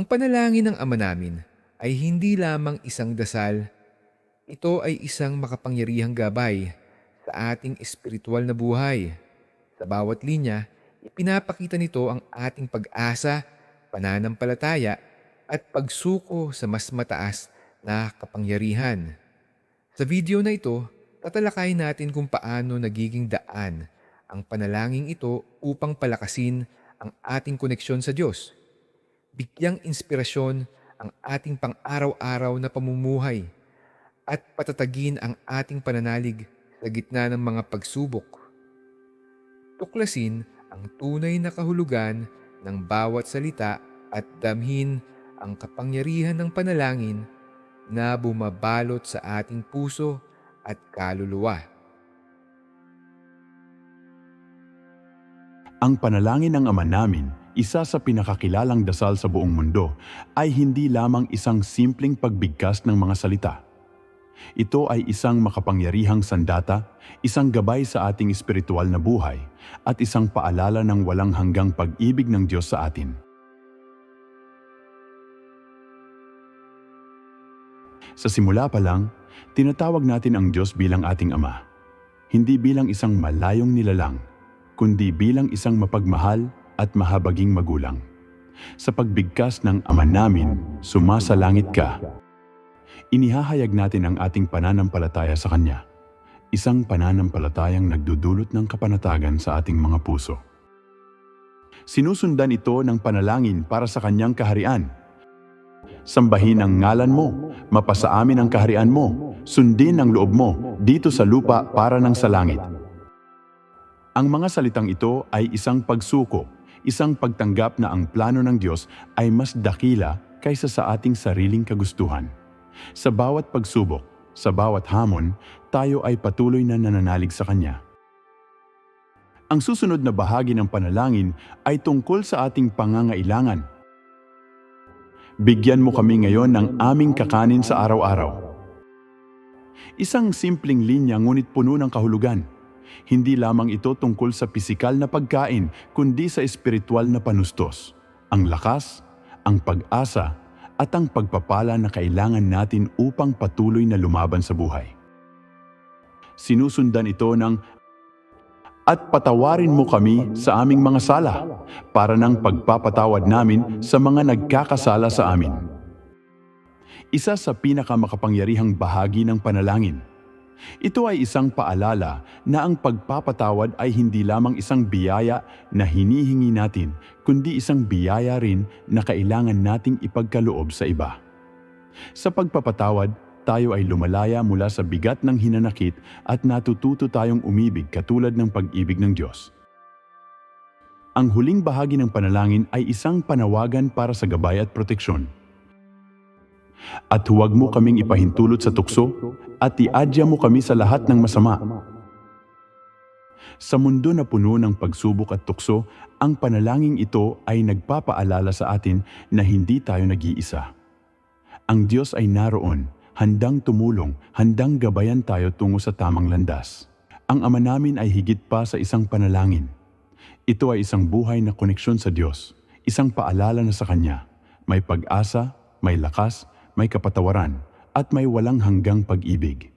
Ang panalangin ng Ama namin ay hindi lamang isang dasal, ito ay isang makapangyarihang gabay sa ating espiritual na buhay. Sa bawat linya, ipinapakita nito ang ating pag-asa, pananampalataya at pagsuko sa mas mataas na kapangyarihan. Sa video na ito, tatalakayin natin kung paano nagiging daan ang panalangin ito upang palakasin ang ating koneksyon sa Diyos. Bigyang inspirasyon ang ating pang-araw-araw na pamumuhay at patatagin ang ating pananalig sa gitna ng mga pagsubok. Tuklasin ang tunay na kahulugan ng bawat salita at damhin ang kapangyarihan ng panalangin na bumabalot sa ating puso at kaluluwa. Ang panalangin ng Ama namin, isa sa pinakakilalang dasal sa buong mundo, ay hindi lamang isang simpleng pagbigkas ng mga salita. Ito ay isang makapangyarihang sandata, isang gabay sa ating espiritual na buhay, at isang paalala ng walang hanggang pag-ibig ng Diyos sa atin. Sa simula pa lang, tinatawag natin ang Diyos bilang ating Ama. Hindi bilang isang malayong nilalang, kundi bilang isang mapagmahal at mahabaging magulang. Sa pagbigkas ng Ama namin, sumasalangit ka. Inihahayag natin ang ating pananampalataya sa Kanya. Isang pananampalatayang nagdudulot ng kapanatagan sa ating mga puso. Sinusundan ito ng panalangin para sa Kanyang kaharian. Sambahin ang ngalan mo, mapasa amin ang kaharian mo, sundin ang loob mo dito sa lupa para ng sa langit. Ang mga salitang ito ay isang pagsuko, isang pagtanggap na ang plano ng Diyos ay mas dakila kaysa sa ating sariling kagustuhan. Sa bawat pagsubok, sa bawat hamon, tayo ay patuloy na nananalig sa Kanya. Ang susunod na bahagi ng panalangin ay tungkol sa ating pangangailangan. Bigyan mo kami ngayon ng aming kakanin sa araw-araw. Isang simpleng linya ngunit puno ng kahulugan. Hindi lamang ito tungkol sa pisikal na pagkain, kundi sa espiritual na panustos. Ang lakas, ang pag-asa, at ang pagpapala na kailangan natin upang patuloy na lumaban sa buhay. Sinusundan ito ng at patawarin mo kami sa aming mga sala para ng pagpapatawad namin sa mga nagkakasala sa amin. Isa sa pinakamakapangyarihang bahagi ng panalangin. Ito ay isang paalala na ang pagpapatawad ay hindi lamang isang biyaya na hinihingi natin, kundi isang biyaya rin na kailangan nating ipagkaloob sa iba. Sa pagpapatawad, tayo ay lumalaya mula sa bigat ng hinanakit at natututo tayong umibig katulad ng pag-ibig ng Diyos. Ang huling bahagi ng panalangin ay isang panawagan para sa gabay at proteksyon. At huwag mo kaming ipahintulot sa tukso at iadya mo kami sa lahat ng masama. Sa mundo na puno ng pagsubok at tukso, ang panalangin ito ay nagpapaalala sa atin na hindi tayo nag-iisa. Ang Diyos ay naroon, handang tumulong, handang gabayan tayo tungo sa tamang landas. Ang Ama namin ay higit pa sa isang panalangin. Ito ay isang buhay na koneksyon sa Diyos, isang paalala na sa Kanya. May pag-asa, may lakas, may kapatawaran, at may walang hanggang pag-ibig.